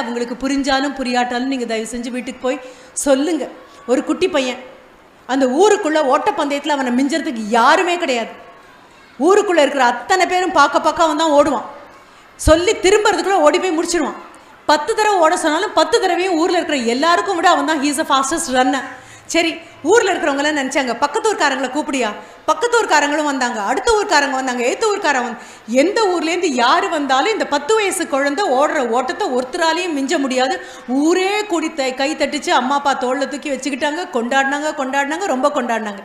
அவங்களுக்கு புரிஞ்சாலும் புரியாட்டாலும் நீங்கள் தயவு செஞ்சு வீட்டுக்கு போய் சொல்லுங்க. ஒரு குட்டி பையன் அந்த ஊருக்குள்ள ஓட்டப்பந்தயத்தில் அவனை மிஞ்சறதுக்கு யாருமே கிடையாது. ஊருக்குள்ள இருக்கிற அத்தனை பேரும் பார்க்க பார்க்க அவன் தான் ஓடுவான். சொல்லி திரும்புறதுக்குள்ள ஓடி போய் முடிச்சிருவான். பத்து தடவை ஓட சொன்னாலும் பத்து தடவையும் ஊரில் இருக்கிற எல்லாருக்கும் விட அவன் தான் ஹீஸ் அ ஃபாஸ்டஸ்ட் ரன்னர் சரி ஊரில் இருக்கிறவங்களாம் நினச்சாங்க பக்கத்து ஊர்க்காரங்களை கூப்பிடியா? பக்கத்து ஊர்க்காரங்களும் வந்தாங்க அடுத்த ஊர்க்காரங்க வந்தாங்க ஏத்த ஊர்க்காரன் வந்து எந்த ஊர்லேருந்து யார் வந்தாலும் இந்த பத்து வயசு குழந்தை ஓடுற ஓட்டத்தை ஒருத்தராலையும் மிஞ்ச முடியாது. ஊரே கூடி த கை தட்டிச்சு அம்மா அப்பா தோளில் தூக்கி வச்சுக்கிட்டாங்க கொண்டாடினாங்க கொண்டாடினாங்க ரொம்ப கொண்டாடினாங்க.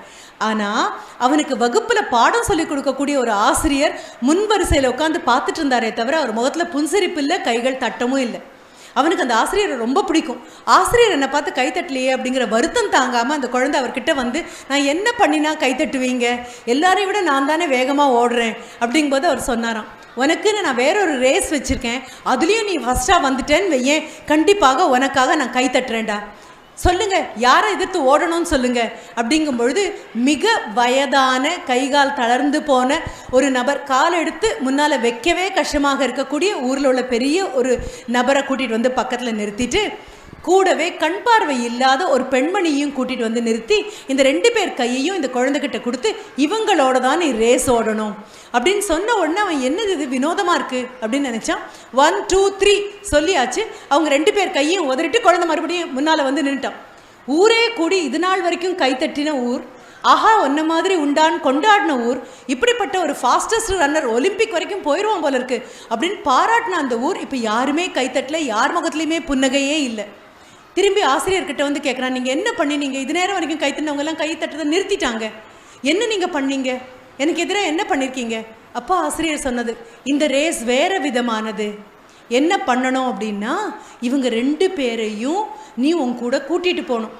ஆனால் அவனுக்கு வகுப்பில் பாடம் சொல்லிக் கொடுக்கக்கூடிய ஒரு ஆசிரியர் முன் வரிசையில் உட்காந்து பார்த்துட்டு இருந்தாரே தவிர அவர் முகத்தில் புன்சிரிப்பு இல்லை கைகள் தட்டமும் இல்லை. அவனுக்கு அந்த ஆசிரியரை ரொம்ப பிடிக்கும். ஆசிரியர் என்னை பார்த்து கைத்தட்டலையே அப்படிங்கிற வருத்தம் தாங்காமல் அந்த குழந்தை அவர்கிட்ட வந்து நான் என்ன பண்ணினா கைத்தட்டுவீங்க எல்லாரையும் விட நான் தானே வேகமாக ஓடுறேன். அப்படிங்கும்போது அவர் சொன்னாராம் உனக்குன்னு நான் வேற ஒரு ரேஸ் வச்சுருக்கேன். அதுலேயும் நீ ஃபஸ்ட்டாக வந்துட்டேன்னு வையேன். கண்டிப்பாக உனக்காக நான் கைத்தட்டுறேன்டா சொல்லுங்க யாரை எதிர்த்து ஓடணும்னு சொல்லுங்க. அப்படிங்கும் பொழுது மிக வயதான கைகால் தளர்ந்து போன ஒரு நபர் கால் எடுத்து முன்னால வைக்கவே கஷ்டமாக இருக்கக்கூடிய ஊரில் உள்ள பெரிய ஒரு நபரை கூட்டிட்டு வந்து பக்கத்தில் நிறுத்திட்டு கூடவே கண் பார்வை இல்லாத ஒரு பெண்மணியும் கூட்டிட்டு வந்து நிறுத்தி இந்த ரெண்டு பேர் கையையும் இந்த குழந்தைகிட்ட கொடுத்து இவங்களோட தான் நீ ரேஸ் ஓடணும். அப்படின்னு சொன்ன உடனே அவன் என்னது இது? வினோதமா இருக்கு? அப்படின்னு நினைச்சான். ஒன் டூ த்ரீ சொல்லியாச்சு. அவங்க ரெண்டு பேர் கையும் உதறிட்டு குழந்தை மறுபடியும் முன்னால வந்து நின்றுட்டான் ஊரே கூடி இது நாள் வரைக்கும் கைத்தட்டின ஊர். ஆஹா ஒன்ன மாதிரி உண்டான் கொண்டாடின ஊர். இப்படிப்பட்ட ஒரு ஃபாஸ்டஸ்ட் ரன்னர் ஒலிம்பிக் வரைக்கும் போயிடுவோம் போல இருக்கு. அப்படின்னு பாராட்டின அந்த ஊர் இப்போ யாருமே கைத்தட்டல யார் முகத்துலையுமே புன்னகையே இல்லை. திரும்பி ஆசிரியர்கிட்ட வந்து கேட்குறான் நீங்கள் என்ன பண்ணினீங்க இது நேரம் வரைக்கும் கை எல்லாம் கை தட்டுறதை நிறுத்திட்டாங்க. என்ன நீங்கள் பண்ணீங்க? எனக்கு எதிராக என்ன பண்ணியிருக்கீங்க அப்போ ஆசிரியர் சொன்னது இந்த ரேஸ் வேறு விதமானது. என்ன பண்ணணும் அப்படின்னா இவங்க ரெண்டு பேரையும் நீ உன் கூட கூட்டிகிட்டு போகணும்.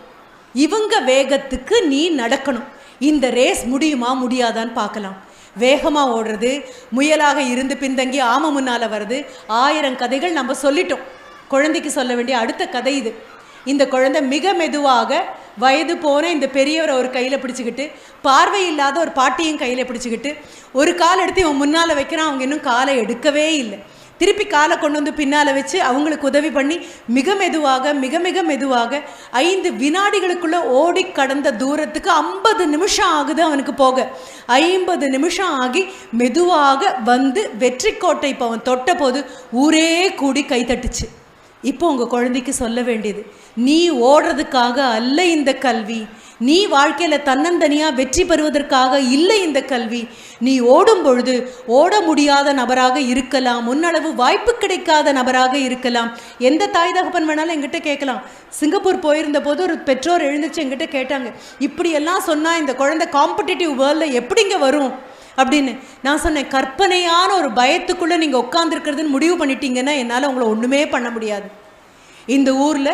இவங்க வேகத்துக்கு நீ நடக்கணும். இந்த ரேஸ் முடியுமா முடியாதான்னு பார்க்கலாம். வேகமாக ஓடுறது முயலாக இருந்து பின்தங்கி ஆம முன்னால் வருது ஆயிரம் கதைகள் நம்ம சொல்லிட்டோம். குழந்தைக்கு சொல்ல வேண்டிய அடுத்த கதை இது. இந்த குழந்தை மிக மெதுவாக வயது போன இந்த பெரியவரை ஒரு கையில் பிடிச்சிக்கிட்டு பார்வை இல்லாத ஒரு பாட்டியும் கையில் பிடிச்சிக்கிட்டு ஒரு கால் எடுத்து இவன் முன்னால் வைக்கிறான் அவங்க இன்னும் காலை எடுக்கவே இல்லை. திருப்பி காலை கொண்டு வந்து பின்னால் வச்சு அவங்களுக்கு உதவி பண்ணி மிக மெதுவாக மிக மிக மெதுவாக ஐந்து வினாடிகளுக்குள்ளே ஓடி கடந்த தூரத்துக்கு ஐம்பது நிமிஷம் ஆகுது அவனுக்கு போக. ஐம்பது நிமிஷம் ஆகி மெதுவாக வந்து வெற்றி கோட்டை இப்போ அவன் தொட்ட போது ஊரே கூடி கைத்தட்டுச்சு இப்போ உங்கள் குழந்தைக்கு சொல்ல வேண்டியது நீ ஓடுறதுக்காக அல்ல இந்த கல்வி நீ வாழ்க்கையில் தன்னந்தனியாக வெற்றி பெறுவதற்காக இல்லை இந்த கல்வி நீ ஓடும் பொழுது ஓட முடியாத நபராக இருக்கலாம் முன்னளவு வாய்ப்பு கிடைக்காத நபராக இருக்கலாம். எந்த தாய் தகப்பன் வேணாலும் எங்கிட்ட கேட்கலாம். சிங்கப்பூர் போயிருந்த போது ஒரு பெற்றோர் எழுந்துச்சு எங்கிட்ட கேட்டாங்க இப்படியெல்லாம் சொன்னால் இந்த குழந்தை காம்படிட்டிவ் வேர்ல்டில் எப்படிங்க வரும்? அப்படின்னு நான் சொன்னேன் கற்பனையான ஒரு பயத்துக்குள்ளே நீங்கள் உட்காந்துருக்கிறதுன்னு முடிவு பண்ணிட்டீங்கன்னா என்னால் உங்களை ஒன்றுமே பண்ண முடியாது. இந்த ஊரில்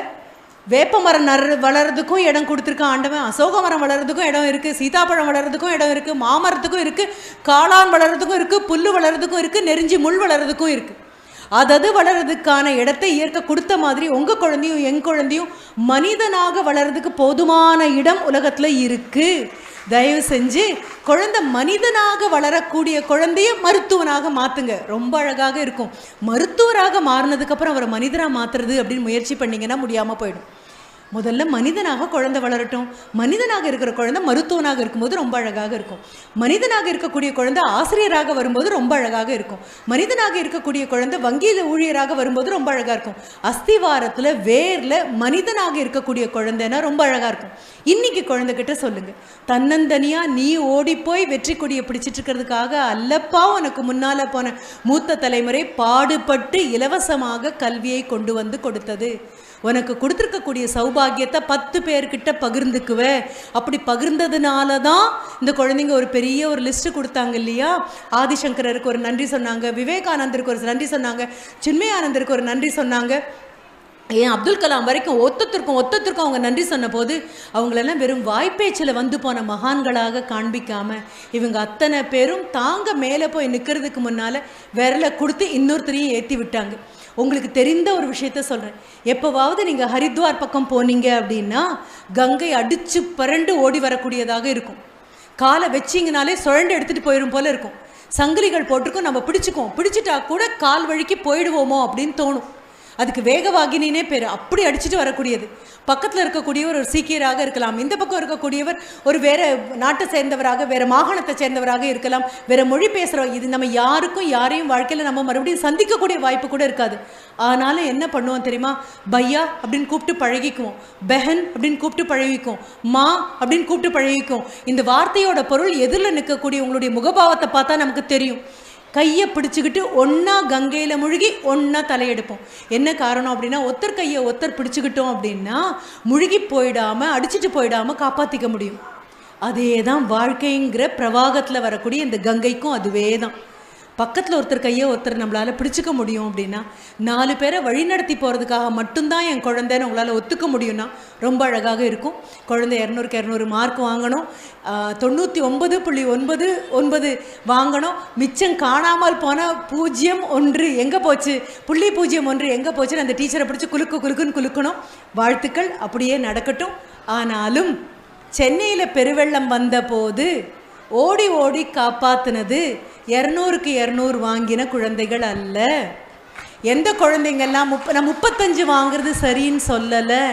வேப்ப மரம் நற வளர்றதுக்கும் இடம் கொடுத்துருக்கான் ஆண்டவன் அசோக மரம் வளர்றதுக்கும் இடம் இருக்குது சீதாப்பழம் வளர்றதுக்கும் இடம் இருக்குது மாமரத்துக்கும் இருக்குது காளான் வளர்றதுக்கும் இருக்குது புல் வளர்றதுக்கும் இருக்குது நெறிஞ்சி முள் வளர்றதுக்கும் இருக்குது அதது வளர்றதுக்கான இடத்தை இயற்கை கொடுத்த மாதிரி உங்கள் குழந்தையும் என் குழந்தையும் மனிதனாக வளர்றதுக்கு போதுமான இடம் உலகத்தில் இருக்குது தயவு செஞ்சு குழந்தை மனிதனாக வளரக்கூடிய குழந்தைய மருத்துவனாக மாற்றுங்க ரொம்ப அழகாக இருக்கும். மருத்துவராக மாறினதுக்கப்புறம் அவரை மனிதனாக மாற்றுறது அப்படின்னு முயற்சி பண்ணிங்கன்னா முடியாமல் போயிடும். முதல்ல மனிதனாக குழந்தை வளரட்டும். மனிதனாக இருக்கிற குழந்தை மருத்துவனாக இருக்கும்போது ரொம்ப அழகாக இருக்கும். மனிதனாக இருக்கக்கூடிய குழந்தை ஆசிரியராக வரும்போது ரொம்ப அழகாக இருக்கும். மனிதனாக இருக்கக்கூடிய குழந்தை வங்கியில் ஊழியராக வரும்போது ரொம்ப அழகாக இருக்கும். அஸ்திவாரத்தில் வேரில் மனிதனாக இருக்கக்கூடிய குழந்தைன்னா ரொம்ப அழகாக இருக்கும். இன்னைக்கு குழந்தைகிட்ட சொல்லுங்க. தன்னந்தனியா நீ ஓடி போய் வெற்றி கொடியை பிடிச்சிட்டு இருக்கிறதுக்காக அல்லப்பா உனக்கு முன்னால போன மூத்த தலைமுறை பாடுபட்டு இலவசமாக கல்வியை கொண்டு வந்து கொடுத்தது. உனக்கு கொடுத்துருக்கக்கூடிய சௌபாகியத்தை பத்து பேர்கிட்ட பகிர்ந்துக்குவ அப்படி பகிர்ந்ததுனால தான் இந்த குழந்தைங்க ஒரு பெரிய ஒரு லிஸ்ட்டு கொடுத்தாங்க இல்லையா? ஆதிசங்கரருக்கு ஒரு நன்றி சொன்னாங்க விவேகானந்தருக்கு ஒரு நன்றி சொன்னாங்க சின்மயானந்தருக்கு ஒரு நன்றி சொன்னாங்க. ஏன் அப்துல் கலாம் வரைக்கும் ஒத்தத்திற்கும் ஒத்தத்திற்கும் அவங்க நன்றி சொன்ன போது அவங்களெல்லாம் வெறும் வாய்ப்பேச்சில் வந்து போன மகான்களாக காண்பிக்காமல் இவங்க அத்தனை பேரும் தாங்க மேலே போய் நிற்கிறதுக்கு முன்னால் விரலை கொடுத்து இன்னொருத்தரையும் ஏற்றி விட்டாங்க. உங்களுக்கு தெரிந்த ஒரு விஷயத்த சொல்கிறேன் எப்போவாவது நீங்கள் ஹரித்வார் பக்கம் போனீங்க அப்படின்னா கங்கை அடித்து பரண்டு ஓடி வரக்கூடியதாக இருக்கும். காலை வச்சிங்கனாலே சுழண்டு எடுத்துகிட்டு போயிடும் போல இருக்கும். சங்கிலிகள் போட்டிருக்கோம் நம்ம பிடிச்சிக்குவோம். பிடிச்சிட்டா கூட கால் வழிக்கு போயிடுவோமோ அப்படின்னு தோணும். அதுக்கு வேகவாகினினே பேர். அப்படி அடிச்சுட்டு வரக்கூடியது. பக்கத்தில் இருக்கக்கூடியவர் ஒரு சீக்கியராக இருக்கலாம். இந்த பக்கம் இருக்கக்கூடியவர் ஒரு வேறு நாட்டை சேர்ந்தவராக வேறு மாகாணத்தை சேர்ந்தவராக இருக்கலாம். வேறு மொழி பேசுகிறோம் இது நம்ம யாருக்கும் யாரையும் வாழ்க்கையில் நம்ம மறுபடியும் சந்திக்கக்கூடிய வாய்ப்பு கூட இருக்காது. ஆனாலும் என்ன பண்ணுவோம் தெரியுமா? பையா அப்படின்னு கூப்பிட்டு பழகிக்குவோம். பெஹன் அப்படின்னு கூப்பிட்டு பழகிக்குவோம் மா அப்படின்னு கூப்பிட்டு பழகிக்குவோம் இந்த வார்த்தையோட பொருள் எதிரில் நிற்கக்கூடிய உங்களுடைய முகபாவத்தை பார்த்தா நமக்கு தெரியும். கையை பிடிச்சிக்கிட்டு ஒன்றா கங்கையில் முழுகி ஒன்றா தலையெடுப்போம். என்ன காரணம் அப்படின்னா ஒத்தர் கையை ஒத்தர் பிடிச்சிக்கிட்டோம் அப்படின்னா முழுகி போயிடாமல் அடிச்சிட்டு போயிடாமல் காப்பாற்றிக்க முடியும். அதே தான் வாழ்க்கைங்கிற பிரவாகத்தில் வரக்கூடிய இந்த கங்கைக்கும் அதுவே தான் பக்கத்தில் ஒருத்தர் கையை ஒருத்தர் நம்மளால் பிடிச்சிக்க முடியும் அப்படின்னா நாலு பேரை வழிநடத்தி போகிறதுக்காக மட்டும்தான் என் குழந்தைன்னு உங்களால் ஒத்துக்க முடியும்னா ரொம்ப அழகாக இருக்கும். குழந்தை இரநூறுக்கு இரநூறு மார்க் வாங்கணும். தொண்ணூற்றி ஒன்பது புள்ளி ஒன்பது ஒன்பது வாங்கணும். மிச்சம் காணாமல் போன பூஜ்ஜியம் ஒன்று எங்கே போச்சு? புள்ளி பூஜ்ஜியம் ஒன்று எங்கே போச்சுன்னு அந்த டீச்சரை பிடிச்சி குலுக்கு குலுக்குன்னு குலுக்கணும். வாழ்த்துக்கள். அப்படியே நடக்கட்டும். ஆனாலும் சென்னையில் பெருவெள்ளம் வந்தபோது ஓடி ஓடி காப்பாத்துனது இரநூறுக்கு இரநூறு வாங்கின குழந்தைகள் அல்ல. எந்த குழந்தைங்கெல்லாம் முப்ப நான் முப்பத்தஞ்சு வாங்குறது சரின்னு சொல்லலை.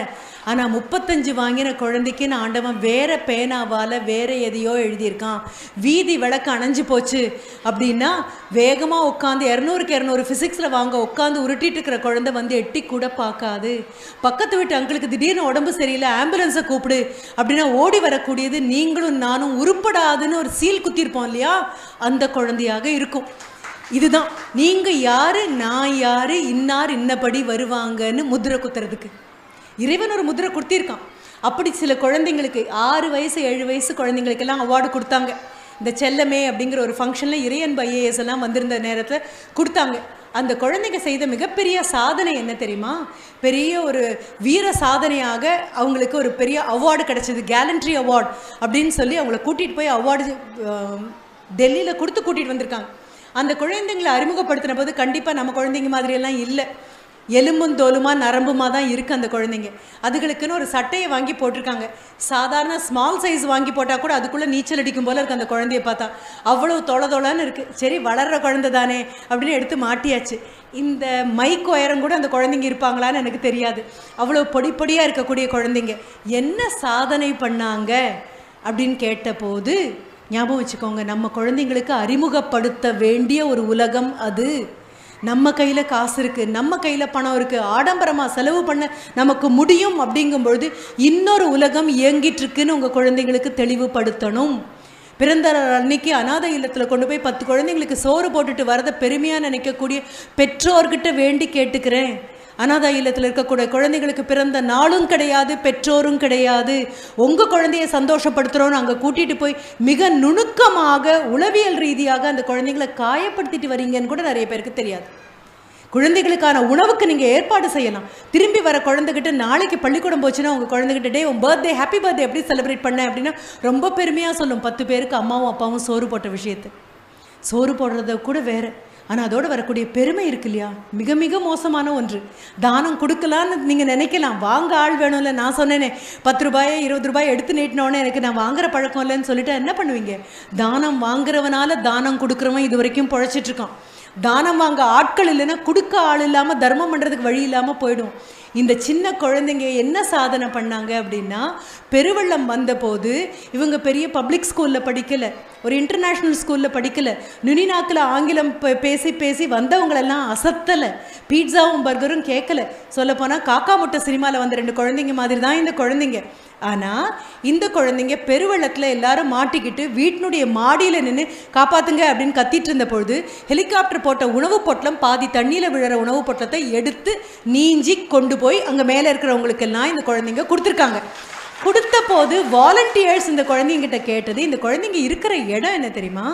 ஆனால் முப்பத்தஞ்சு வாங்கின குழந்தைக்கு நான் ஆண்டவன் வேற பேனாவால் வேற எதையோ எழுதியிருக்கான். வீதி விளக்கு அணைஞ்சு போச்சு. அப்படின்னா வேகமாக உட்காந்து இரநூறுக்கு இரநூறு ஃபிசிக்ஸில் வாங்க உட்காந்து உருட்டிட்டு இருக்கிற குழந்தை வந்து எட்டி கூட பார்க்காது. பக்கத்து வீட்டு அங்கிளுக்கு திடீர்னு உடம்பு சரியில்லை ஆம்புலன்ஸை கூப்பிடு. அப்படின்னா ஓடி வரக்கூடியது நீங்களும் நானும் உருப்படாதுன்னு ஒரு சீல் குத்திருப்போம் இல்லையா? அந்த குழந்தையாக இருக்கும். இதுதான். நீங்கள் யாரு நான் யாரு இன்னார் இன்னபடி வருவாங்கன்னு முதிரை குத்துறதுக்கு. இறைவன் ஒரு முதிரை கொடுத்திருக்கான். அப்படி சில குழந்தைங்களுக்கு ஆறு வயசு ஏழு வயசு குழந்தைங்களுக்கெல்லாம் அவார்டு கொடுத்தாங்க. இந்த செல்லமே அப்படிங்கிற ஒரு ஃபங்க்ஷனில் இறையன்பு ஐஏஎஸ் எல்லாம் வந்திருந்த நேரத்தில் கொடுத்தாங்க. அந்த குழந்தைங்க செய்த மிகப்பெரிய சாதனை என்ன தெரியுமா? பெரிய ஒரு வீர சாதனையாக அவங்களுக்கு ஒரு பெரிய அவார்டு கிடைச்சது. கேலண்ட்ரி அவார்டு அப்படின்னு சொல்லி அவங்கள கூட்டிகிட்டு போய் அவார்டு டெல்லியில் கொடுத்து கூட்டிகிட்டு வந்திருக்காங்க. அந்த குழந்தைங்களை அறிமுகப்படுத்தின போது கண்டிப்பாக நம்ம குழந்தைங்க மாதிரியெல்லாம் இல்லை. எலும்பும் தோலுமா நரம்புமா தான் இருக்குது அந்த குழந்தைங்க. அதுகளுக்குன்னு ஒரு சட்டையை வாங்கி போட்டிருக்காங்க. சாதாரண ஸ்மால் சைஸ் வாங்கி போட்டால் கூட அதுக்குள்ளே நீச்சல் அடிக்கும் போல் இருக்குது அந்த குழந்தைய பார்த்தா. அவ்வளோ தொலை தொலைன்னு இருக்குது சரி வளர்கிற குழந்தை தானே அப்படின்னு எடுத்து மாட்டியாச்சு. இந்த மைக் உயரம் கூட அந்த குழந்தைங்க இருப்பாங்களான்னு எனக்கு தெரியாது. அவ்வளோ பொடி பொடியாக இருக்கக்கூடிய குழந்தைங்க. என்ன சாதனை பண்ணாங்க அப்படின்னு கேட்டபோது ஞாபகம் வச்சுக்கோங்க நம்ம குழந்தைங்களுக்கு அறிமுகப்படுத்த வேண்டிய ஒரு உலகம் அது. நம்ம கையில் காசு இருக்குது நம்ம கையில் பணம் இருக்குது ஆடம்பரமாக செலவு பண்ண நமக்கு முடியும் அப்படிங்கும் பொழுது இன்னொரு உலகம் இயங்கிட்டுருக்குன்னு உங்கள் குழந்தைங்களுக்கு தெளிவுபடுத்தணும். பிறந்த அன்னைக்கு அனாதை இல்லத்தில் கொண்டு போய் பத்து குழந்தைங்களுக்கு சோறு போட்டுட்டு வரதை பெருமையாக நினைக்கக்கூடிய பெற்றோர்கிட்ட வேண்டி கேட்டுக்கிறேன். அனாதை இல்லத்தில் இருக்கக்கூடிய குழந்தைங்களுக்கு பிறந்த நாளும் கிடையாது பெற்றோரும் கிடையாது. உங்கள் குழந்தைய சந்தோஷப்படுத்துகிறோன்னு அங்கே கூட்டிகிட்டு போய் மிக நுணுக்கமாக உளவியல் ரீதியாக அந்த குழந்தைங்களை காயப்படுத்திட்டு வரீங்கன்னு கூட நிறைய பேருக்கு தெரியாது. குழந்தைகளுக்கான உணவுக்கு நீங்கள் ஏற்பாடு செய்யலாம். திரும்பி வர குழந்தைகிட்ட நாளைக்கு பள்ளிக்கூடம் போச்சுன்னா உங்கள் குழந்தைகிட்ட டே உன் பர்த்டே ஹாப்பி பர்த்டே எப்படி செலிப்ரேட் பண்ண? அப்படின்னா ரொம்ப பெருமையாக சொல்லும். பத்து பேருக்கு அம்மாவும் அப்பாவும் சோறு போட்ட விஷயத்தை. சோறு போடுறத கூட வேறு. ஆனால் அதோடு வரக்கூடிய பெருமை இருக்கு இல்லையா? மிக மிக மோசமான ஒன்று. தானம் கொடுக்கலான்னு நீங்கள் நினைக்கலாம். வாங்க ஆள் வேணும்ல நான் சொன்னேனே. பத்து ரூபாயை இருபது ரூபாய் எடுத்து நீட்டினோடனே எனக்கு நான் வாங்குற பழக்கம் இல்லைன்னு சொல்லிட்டு என்ன பண்ணுவீங்க? தானம் வாங்குறவனால தானம் கொடுக்குறவன் இது வரைக்கும் புழைச்சிட்டுருக்கான் தானம் வாங்க ஆட்கள் இல்லைன்னா கொடுக்க ஆள் இல்லாமல் தர்மம் பண்ணுறதுக்கு வழி இல்லாமல் போயிடும். இந்த சின்ன குழந்தைங்க என்ன சாதனை பண்ணாங்க அப்படின்னா பெருவெள்ளம் வந்தபோது இவங்க பெரிய பப்ளிக் ஸ்கூலில் படிக்கலை ஒரு இன்டர்நேஷ்னல் ஸ்கூலில் படிக்கலை. நுனிநாக்கில் ஆங்கிலம் பேசி பேசி வந்தவங்களெல்லாம் அசத்தலை. பீட்சாவும் பர்கரும் கேட்கல சொல்லப்போனால் காக்கா முட்டை சினிமாவில் வந்த ரெண்டு குழந்தைங்க மாதிரி தான் இந்த குழந்தைங்க. ஆனால் இந்த குழந்தைங்க பெருவெள்ளத்தில் எல்லாரும் மாட்டிக்கிட்டு வீட்டினுடைய மாடியில் நின்று காப்பாத்துங்க அப்படின்னு கத்திட்டு இருந்த பொழுது ஹெலிகாப்டர் போட்ட உணவு பொட்டலம் பாதி தண்ணியில் விழுற உணவு பொட்டலத்தை எடுத்து நீஞ்சி கொண்டு போய் அங்கே மேலே இருக்கிறவங்களுக்கெல்லாம் இந்த குழந்தைங்க கொடுத்துருக்காங்க. கொடுத்த போது வாலண்டியர்ஸ் இந்த குழந்தைங்கிட்ட கேட்டது இந்த குழந்தைங்க இருக்கிற இடம் என்ன தெரியுமா?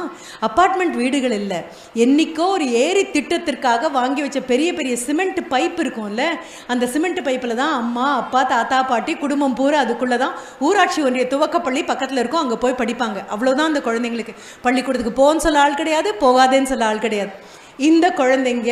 அப்பார்ட்மெண்ட் வீடுகள் இல்லை. என்றைக்கோ ஒரு ஏரி திட்டத்திற்காக வாங்கி வச்ச பெரிய பெரிய சிமெண்ட் பைப் இருக்கும்ல அந்த சிமெண்ட் பைப்பில் தான் அம்மா அப்பா தாத்தா பாட்டி குடும்பம் பூரா அதுக்குள்ளே தான் ஊராட்சி ஒன்றிய துவக்கப்பள்ளி பக்கத்தில் இருக்கும் அங்கே போய் படிப்பாங்க. அவ்வளோதான் அந்த குழந்தைங்களுக்கு. பள்ளிக்கூடத்துக்கு போன்னு சொல்ல ஆள் கிடையாது போகாதேன்னு சொல்ல ஆள் கிடையாது. இந்த குழந்தைங்க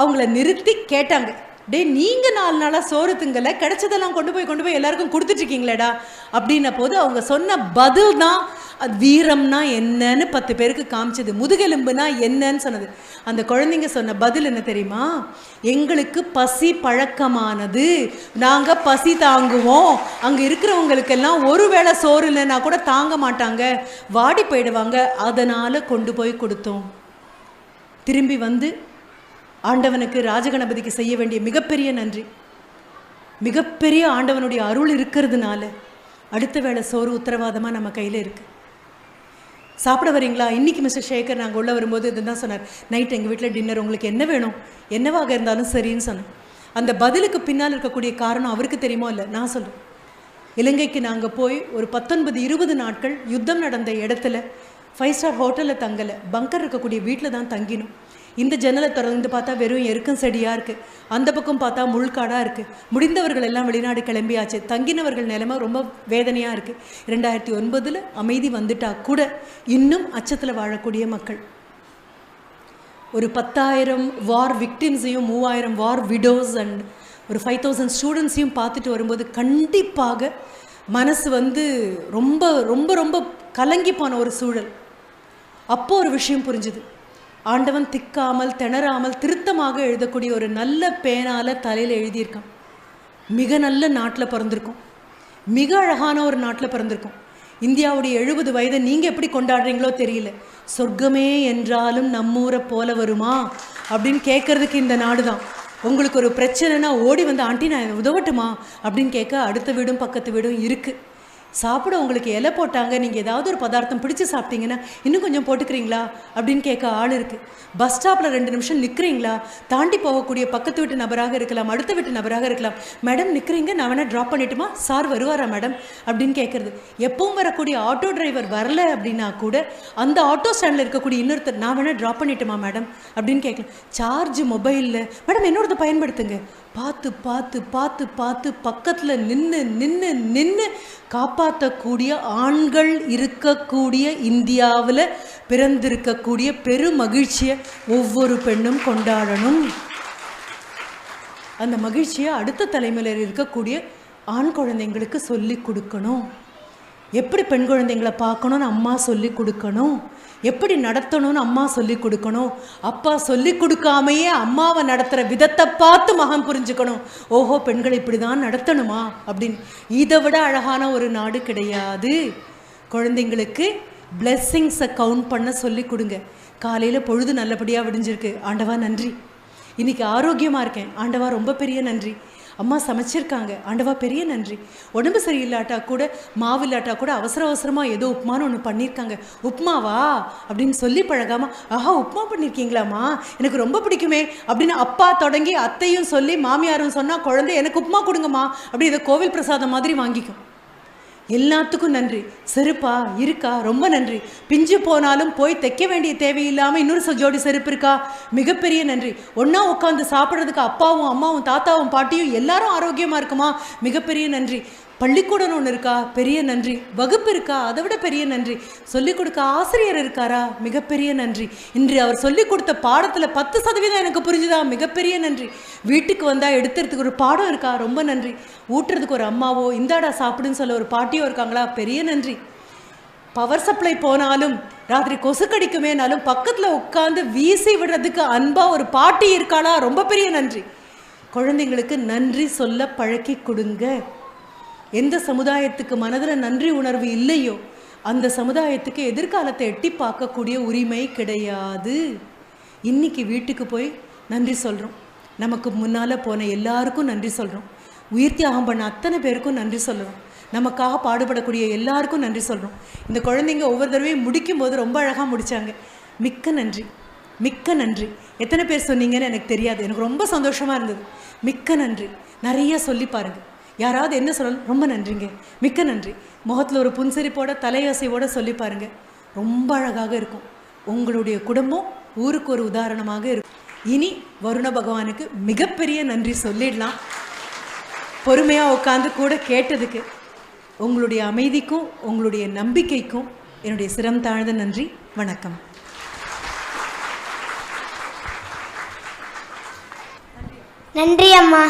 அவங்கள நிறுத்தி கேட்டாங்க. டேய் நீங்கள் நாலு நாளாக சோறு திங்கல கிடைச்சதெல்லாம் கொண்டு போய் கொண்டு போய் எல்லாருக்கும் கொடுத்துட்ருக்கீங்களேடா அப்படின்ன போது அவங்க சொன்ன பதில் தான் அது வீரம்னா என்னன்னு பத்து பேருக்கு காமிச்சது. முதுகெலும்புனா என்னன்னு சொன்னது. அந்த குழந்தைங்க சொன்ன பதில் என்ன தெரியுமா? எங்களுக்கு பசி பழக்கமானது. நாங்கள் பசி தாங்குவோம். அங்கே இருக்கிறவங்களுக்கெல்லாம் ஒரு வேளை சோறு இல்லைன்னா கூட தாங்க மாட்டாங்க. வாடி போயிடுவாங்க. அதனால் கொண்டு போய் கொடுத்தோம். திரும்பி வந்து ஆண்டவனுக்கு ராஜகணபதிக்கு செய்ய வேண்டிய மிகப்பெரிய நன்றி. மிகப்பெரிய ஆண்டவனுடைய அருள் இருக்கிறதுனால அடுத்த வேளை சோறு உத்தரவாதமாக நம்ம கையில் இருக்குது சாப்பிட வரீங்களா? இன்னைக்கு மிஸ்டர் சேகர் நாங்கள் உள்ளே வரும்போது இதுதான் சொன்னார். நைட் எங்கள் வீட்டில் டின்னர் உங்களுக்கு என்ன வேணும்? என்னவாக இருந்தாலும் சரின்னு சொன்னேன் அந்த பதிலுக்கு பின்னால் இருக்கக்கூடிய காரணம் அவருக்கு தெரியுமோ இல்லை? நான் சொல்கிறேன் இலங்கைக்கு நாங்கள் போய் ஒரு பத்தொன்பது இருபது நாட்கள் யுத்தம் நடந்த இடத்துல ஃபைவ் ஸ்டார் ஹோட்டலில் தங்கலை. பங்கர் இருக்கக்கூடிய வீட்டில் தான் தங்கினோம். இந்த ஜன்னலை திறந்து பார்த்தா வெறும் எருக்கும் செடியாக இருக்குது அந்த பக்கம் பார்த்தா முள்காடாக இருக்குது முடிந்தவர்கள் எல்லாம் வெளிநாடு கிளம்பியாச்சு. தங்கினவர்கள் நிலைமை ரொம்ப வேதனையாக இருக்குது ரெண்டாயிரத்தி ஒன்பதில் அமைதி வந்துட்டா கூட இன்னும் அச்சத்தில் வாழக்கூடிய மக்கள். ஒரு பத்தாயிரம் வார் விக்டிம்ஸையும் மூவாயிரம் வார் விடோஸ் அண்ட் ஒரு ஃபைவ் தௌசண்ட் ஸ்டூடெண்ட்ஸையும் பார்த்துட்டு வரும்போது கண்டிப்பாக மனசு வந்து ரொம்ப ரொம்ப ரொம்ப கலங்கி போன ஒரு சூழல். அப்போ ஒரு விஷயம் புரிஞ்சுது. ஆண்டவன் திக்காமல் திணறாமல் திருத்தமாக எழுதக்கூடிய ஒரு நல்ல பேனால தலையில் எழுதியிருக்கான். மிக நல்ல நாட்டில் பிறந்திருக்கோம். மிக அழகான ஒரு நாட்டில் பிறந்திருக்கோம். இந்தியாவுடைய எழுபது வயதை நீங்கள் எப்படி கொண்டாடுறீங்களோ தெரியல. சொர்க்கமே என்றாலும் நம்மூரை போல வருமா? அப்படின்னு கேட்கறதுக்கு இந்த நாடு தான் உங்களுக்கு ஒரு பிரச்சனைனா ஓடி வந்து ஆண்டி நான் உதவட்டுமா? அப்படின்னு கேட்க அடுத்த வீடும் பக்கத்து வீடும் இருக்குது சாப்பிட உங்களுக்கு இலை போட்டாங்க நீங்கள் ஏதாவது ஒரு பதார்த்தம் பிடிச்சி சாப்பிட்டீங்கன்னா இன்னும் கொஞ்சம் போட்டுக்கிறீங்களா? அப்படின்னு கேட்க ஆள் இருக்குது பஸ் ஸ்டாப்பில் ரெண்டு நிமிஷம் நிற்கிறீங்களா தாண்டி போகக்கூடிய பக்கத்து வீட்டு நபராக இருக்கலாம் அடுத்த வீட்டு நபராக இருக்கலாம். மேடம் நிற்கிறீங்க நான் வேணால் ட்ராப் பண்ணிட்டுமா? சார் வருவாரா மேடம்? அப்படின்னு கேட்குறது. எப்பவும் வரக்கூடிய ஆட்டோ டிரைவர் வரல அப்படின்னா கூட அந்த ஆட்டோ ஸ்டாண்டில் இருக்கக்கூடிய இன்னொருத்தர் நான் வேணால் ட்ராப் பண்ணிட்டுமா மேடம்? அப்படின்னு கேட்கலாம். சார்ஜ் மொபைலில் மேடம் என்னோடது பயன்படுத்துங்க. பார்த்து பார்த்து பார்த்து பார்த்து பக்கத்தில் நின்று நின்று நின்று காப்பாற்றக்கூடிய ஆண்கள் இருக்கக்கூடிய இந்தியாவில் பிறந்திருக்கக்கூடிய பெரு மகிழ்ச்சியை ஒவ்வொரு பெண்ணும் கொண்டாடணும். அந்த மகிழ்ச்சியை அடுத்த தலைமுறையில் இருக்கக்கூடிய ஆண் குழந்தைங்களுக்கு சொல்லி கொடுக்கணும். எப்படி பெண் குழந்தைங்களை பார்க்கணும்னு அம்மா சொல்லி கொடுக்கணும்? எப்படி நடத்தணும்னு அம்மா சொல்லி கொடுக்கணும்? அப்பா சொல்லி கொடுக்காமையே அம்மாவை நடத்துகிற விதத்தை பார்த்து மகன் புரிஞ்சுக்கணும். ஓஹோ பெண்கள் இப்படி தான் நடத்தணுமா? அப்படின்னு. இதை விட அழகான ஒரு நாடு கிடையாது. குழந்தைங்களுக்கு பிளெஸ்ஸிங்ஸை கவுண்ட் பண்ண சொல்லி கொடுங்க. காலையில் பொழுது நல்லபடியாக விடிஞ்சிருக்கு. ஆண்டவா நன்றி. இன்னைக்கு ஆரோக்கியமாக இருக்கேன். ஆண்டவா ரொம்ப பெரிய நன்றி. அம்மா சமைச்சிருக்காங்க. ஆண்டவா பெரிய நன்றி. உடம்பு சரியில்லாட்டா கூட மாவு இல்லாட்டா கூட அவசர அவசரமாக ஏதோ உப்புமான்னு ஒன்று பண்ணியிருக்காங்க உப்புமாவா? அப்படின்னு சொல்லி பழகாம ஆஹா உப்புமா பண்ணியிருக்கீங்களாம்மா எனக்கு ரொம்ப பிடிக்குமே. அப்படின்னு அப்பா தொடங்கி அத்தையும் சொல்லி மாமியாரும் சொன்னால் குழந்தை எனக்கு உப்புமா கொடுங்கம்மா. அப்படி இதை கோவில் பிரசாதம் மாதிரி வாங்கிக்கும். எல்லாத்துக்கும் நன்றி. செருப்பா இருக்கா? ரொம்ப நன்றி. பிஞ்சு போனாலும் போய் தைக்க வேண்டிய தேவையில்லாமல் இன்னொரு ஜோடி செருப்பு இருக்கா? மிகப்பெரிய நன்றி. ஒன்றா உட்காந்து சாப்பிட்றதுக்கு அப்பாவும் அம்மாவும் தாத்தாவும் பாட்டியும் எல்லாரும் ஆரோக்கியமாக இருக்குமா? மிகப்பெரிய நன்றி. பள்ளிக்கூடம் ஒன்று இருக்கா? பெரிய நன்றி. வகுப்பு இருக்கா? அதை விட பெரிய நன்றி. சொல்லிக் கொடுக்க ஆசிரியர் இருக்காரா? மிகப்பெரிய நன்றி. இன்று அவர் சொல்லிக் கொடுத்த பாடத்தில் பத்து சதவீதம் எனக்கு புரிஞ்சுதா? மிகப்பெரிய நன்றி. வீட்டுக்கு வந்தால் எடுத்துறதுக்கு ஒரு பாடம் இருக்கா? ரொம்ப நன்றி. ஊட்டுறதுக்கு ஒரு அம்மாவோ இந்தாடா சாப்பிடுன்னு சொல்ல ஒரு பாட்டியோ இருக்காங்களா? பெரிய நன்றி. பவர் சப்ளை போனாலும் ராத்திரி கொசு கடிக்குமேனாலும் பக்கத்தில் உட்காந்து வீசி விடுறதுக்கு அன்பாக ஒரு பாட்டி இருக்காளா? ரொம்ப பெரிய நன்றி. குழந்தைங்களுக்கு நன்றி சொல்ல பழக்கி கொடுங்க. எந்த சமுதாயத்துக்கு மனதில் நன்றி உணர்வு இல்லையோ அந்த சமுதாயத்துக்கு எதிர்காலத்தை எட்டி பார்க்கக்கூடிய உரிமை கிடையாது. இன்னைக்கு வீட்டுக்கு போய் நன்றி சொல்கிறோம் நமக்கு முன்னால் போன எல்லாருக்கும் நன்றி சொல்கிறோம் உயிர் தியாகம் பண்ண அத்தனை பேருக்கும் நன்றி சொல்கிறோம் நமக்காக பாடுபடக்கூடிய எல்லாருக்கும் நன்றி சொல்கிறோம் இந்த குழந்தைங்க ஒவ்வொரு தடவையும் முடிக்கும் போது ரொம்ப அழகாக முடித்தாங்க மிக்க நன்றி. மிக்க நன்றி. எத்தனை பேர் சொன்னீங்கன்னு எனக்கு தெரியாது. எனக்கு ரொம்ப சந்தோஷமாக இருந்தது. மிக்க நன்றி. நிறைய சொல்லி பாருங்கள் யாராவது என்ன சொல்லணும் ரொம்ப நன்றிங்க. மிக்க நன்றி. முகத்தில் ஒரு புன்சிரிப்போட தலையசைவோட சொல்லி பாருங்க. ரொம்ப அழகாக இருக்கும். உங்களுடைய குடும்பம் ஊருக்கு ஒரு உதாரணமாக இருக்கும். இனி வருண பகவானுக்கு மிகப்பெரிய நன்றி சொல்லிடலாம். பொறுமையாக உட்காந்து கூட கேட்டதுக்கு உங்களுடைய அமைதிக்கும் உங்களுடைய நம்பிக்கைக்கும் என்னுடைய சிரம் தாழ்ந்த நன்றி. வணக்கம். நன்றி அம்மா.